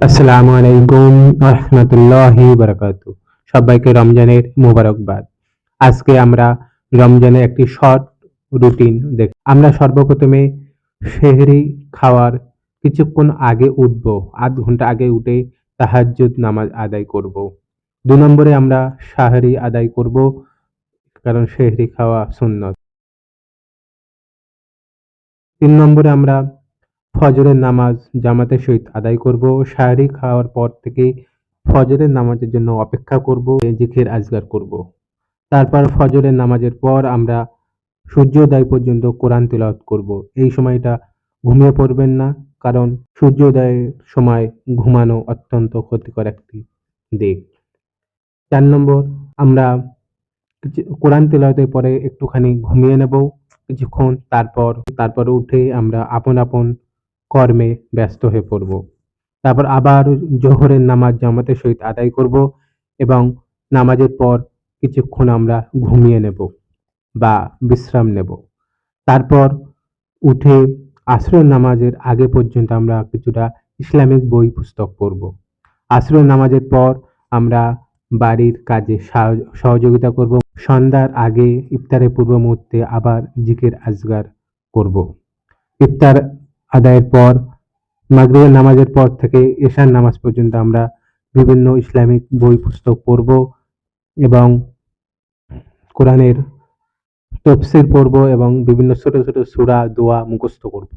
আসসালামু আলাইকুম রহমতুল্লাহি বারাকাতু সবাইকে রমজানের মোবারকবাদ। আজকে আমরা রমজানের একটি শর্ট রুটিন দেখ আমরা সর্বপ্রথমে সেহরি খাওয়ার কিছুক্ষণ আগে উঠব। আধ ঘণ্টা আগে উঠে তাহাজ্জুদ নামাজ আদায় করব। দু নম্বরে আমরা সাহারি আদায় করব, কারণ সেহরি খাওয়া সুন্নত। তিন নম্বরে আমরা ফজরের নামাজ জামাতের সহিত আদায় করব সাহারি খাওয়ার পর থেকে ফজরের নামাজের জন্য অপেক্ষা করব, জিকির আজগার করব। তারপর ফজরের নামাজের পর আমরা সূর্যোদয় পর্যন্ত কোরআন তেলাওয়াত করব। এই সময়টা ঘুমিয়ে পড়বেন না, কারণ সূর্যোদয়ের সময় ঘুমানো অত্যন্ত ক্ষতিকর একটি দিক। চার নম্বর, আমরা কোরআন তেলাওয়াতের পরে একটুখানি ঘুমিয়ে নেব, কিছুক্ষণ তারপর তারপর উঠে আমরা আপন আপন কর্মে ব্যস্ত হয়ে পড়ব। তারপর আবার জোহরের নামাজ জামাতের সহিত আদায় করব এবং নামাজের পর কিছুক্ষণ আমরা ঘুমিয়ে নেব বা বিশ্রাম নেব। তারপর উঠে আসরের নামাজের আগে পর্যন্ত আমরা কিছুটা ইসলামিক বই পুস্তক পড়ব। আসরের নামাজের পর আমরা বাড়ির কাজে সাহ- সহযোগিতা করব। সন্ধ্যার আগে ইফতারের পূর্ব মুহূর্তে আবার জিকির আজগার করব। ইফতার আদায়ের পর, মাগরিবের নামাজের পর থেকে এশার নামাজ পর্যন্ত আমরা বিভিন্ন ইসলামিক বই, পুস্তক পড়ব এবং কোরআনের তফসির পড়ব এবং বিভিন্ন ছোট ছোট সূরা, দোয়া মুখস্থ করব।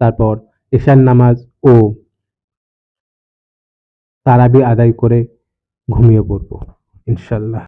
তারপর এশার নামাজ ও তারাবি আদায় করে ঘুমিয়ে পড়ব ইনশাল্লাহ